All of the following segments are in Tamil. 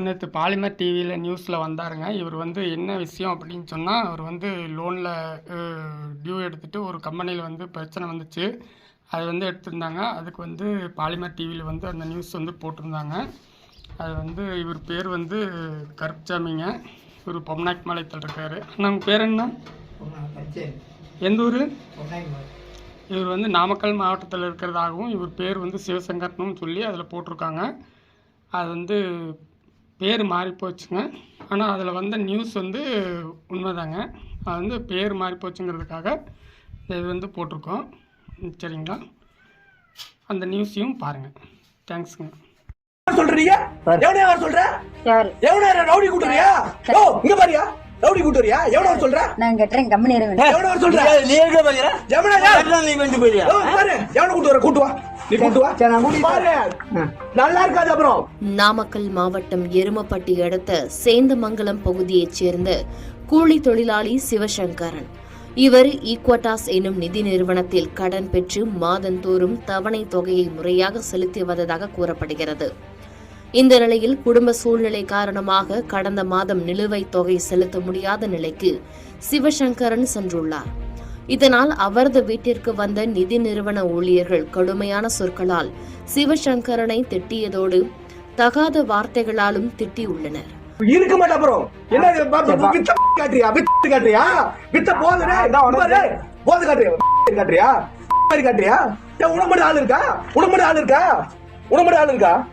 நேற்று பாலிமர் டிவியில் நியூஸில் வந்தாருங்க. இவர் வந்து என்ன விஷயம் அப்படின்னு சொன்னால் அவர் வந்து லோனில் டியூ எடுத்துகிட்டு ஒரு கம்பெனியில் வந்து பிரச்சனை வந்துச்சு. அது வந்து எடுத்திருந்தாங்க. அதுக்கு வந்து பாலிமர் டிவியில் வந்து அந்த நியூஸ் வந்து போட்டிருந்தாங்க. அது வந்து இவர் பேர் வந்து கருப்சாமிங்க. இவர் பொம்னாக் மலையத்தில் இருக்கார். நம்ம பேர் என்ன? எந்த ஊர்? இவர் வந்து நாமக்கல் மாவட்டத்தில் இருக்கிறதாகவும் இவர் பேர் வந்து சிவசங்கர்னும் சொல்லி அதில் போட்டிருக்காங்க. அது வந்து பேர் மாறி போச்சுங்க. ஆனால் அதில் வந்த நியூஸ் வந்து உண்மைதாங்க. அது வந்து பேர் மாறி போச்சுங்கிறதுக்காக இது வந்து போட்டிருக்கோம். ம், சரிங்களா? அந்த நியூஸையும் பாருங்கள் தேங்க்ஸுங்க சொல்றீங்க? எவனையா வர சொல்ற? யாரு? எவனா ரவுடி கூட்டுறியா? ஓ இங்க பாரியா? ரவுடி கூட்டுறியா? எவன சொல்ற? நான் கட்டுறேன் கம்பெனி இருவேன் எவன சொல்ற? நீ எங்க பாக்குற எவனா யார்? நீ வந்து போயியா ஓ, பாரு. எவன கூட்டு வர? கூட்டு வா. நாமக்கல் மாவட்டம் எருமப்பட்டி அடுத்த சேந்தமங்கலம் பகுதியைச் சேர்ந்த கூலி தொழிலாளி சிவசங்கரன். இவர் ஈக்வட்டாஸ் எனும் நிதி நிறுவனத்தில் கடன் பெற்று மாதந்தோறும் தவணை தொகையை முறையாக செலுத்தி வந்ததாக கூறப்படுகிறது. இந்த நிலையில் குடும்ப சூழ்நிலை காரணமாக கடந்த மாதம் நிலுவைத் தொகை செலுத்த முடியாத நிலைக்கு சிவசங்கரன் சென்றுள்ளார். இதனால் அவரது வீட்டிற்கு வந்த நிதி நிறுவன ஊழியர்கள் கடுமையான சொற்களால் சிவசங்கரனை திட்டியதோடு தகாத வார்த்தைகளாலும் திட்டியுள்ளனர். இருக்க மாட்டா அப்புறம். என்ன வித்த காட்டுறியா? வித்த காட்டுறியா? வித்த போது போது காட்டுறியா? காட்டுறியா? காட்டுறியா? உனக்கு ஆள் இருக்கா? மட்டும் ஆள் இருக்கா? மட்டும் ஆள் இருக்கா?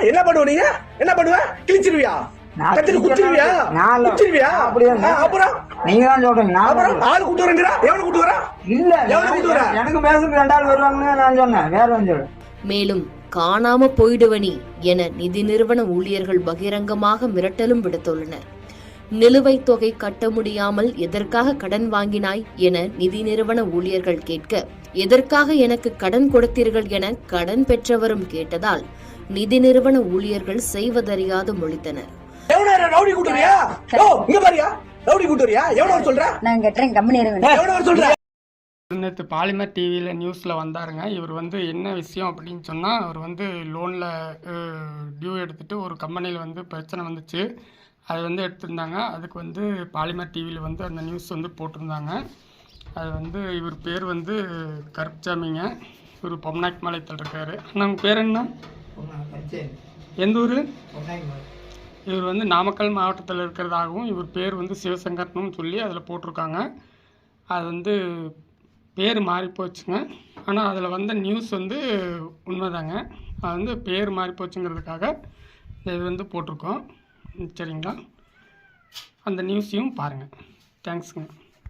என்ன பண்ணுவ நீங்க? என்ன பண்ணுவ? கிழிச்சிருவியா? கத்திரி குச்சிருவியா நான் இல்ல. குச்சிருவியா அப்படியே ஆ, அப்புறம்? நீங்க தான் சொல்றீங்க நான் அப்புறம் ஆள் கூட்டு வரேங்கிறா எவனை கூட்டு வரா? இல்ல எவ்வளவு கூட்டு வர? எனக்கு பேசுக்கு ரெண்டாள் வருவாங்கன்னு நான் சொன்னேன். வேற வந்து சொல்லு மேலும் காணாம போயிடுவனி என நிதி நிறுவன ஊழியர்கள் பகிரங்கமாக மிரட்டலும் விடுத்துள்ளனர். நிலுவைத் தொகை கட்ட முடியாமல் எதற்காக கடன் வாங்கினாய் என நிதி நிறுவன ஊழியர்கள் கேட்க எதற்காக எனக்கு கடன் கொடுத்தீர்கள் என கடன் பெற்றவரும் கேட்டதால் நிதி நிறுவன ஊழியர்கள் செய்வதறியாது முழித்தனர். எவனா ரவுடி கூட்டு வரியா? ஓ இங்க பாரியா. ரவுடி கூட்டு வரியா? எவன சொல்ற? நான் கட்டுறேன் கம்பெனி இருவேன் எவன சொல்ற? நேற்று பாலிமர் டிவியில் நியூஸில் வந்தாருங்க. இவர் வந்து என்ன விஷயம் அப்படின்னு சொன்னால் அவர் வந்து லோனில் டியூ எடுத்துகிட்டு ஒரு கம்பெனியில் வந்து பிரச்சனை வந்துச்சு. அது வந்து எடுத்திருந்தாங்க. அதுக்கு வந்து பாலிமர் டிவியில் வந்து அந்த நியூஸ் வந்து போட்டிருந்தாங்க. அது வந்து இவர் பேர் வந்து கருப்சாமிங்க இவர் பொம்னாக் மாலயத்தில் இருக்கார். நம்ம பேர் என்ன? எந்த ஊர்? இவர் வந்து நாமக்கல் மாவட்டத்தில் இருக்கிறதாகவும் இவர் பேர் வந்து சிவசங்கர்னு சொல்லி அதில் போட்டிருக்காங்க. அது வந்து பேர் மாறி போச்சுங்க. ஆனால் அதில் வந்த நியூஸ் வந்து உண்மைதாங்க. அது வந்து பேர் மாறி போச்சுங்கிறதுக்காக இது வந்து போட்டிருக்கோம். சரிங்களா? அந்த நியூஸையும் பாருங்கள் தேங்க்ஸுங்க.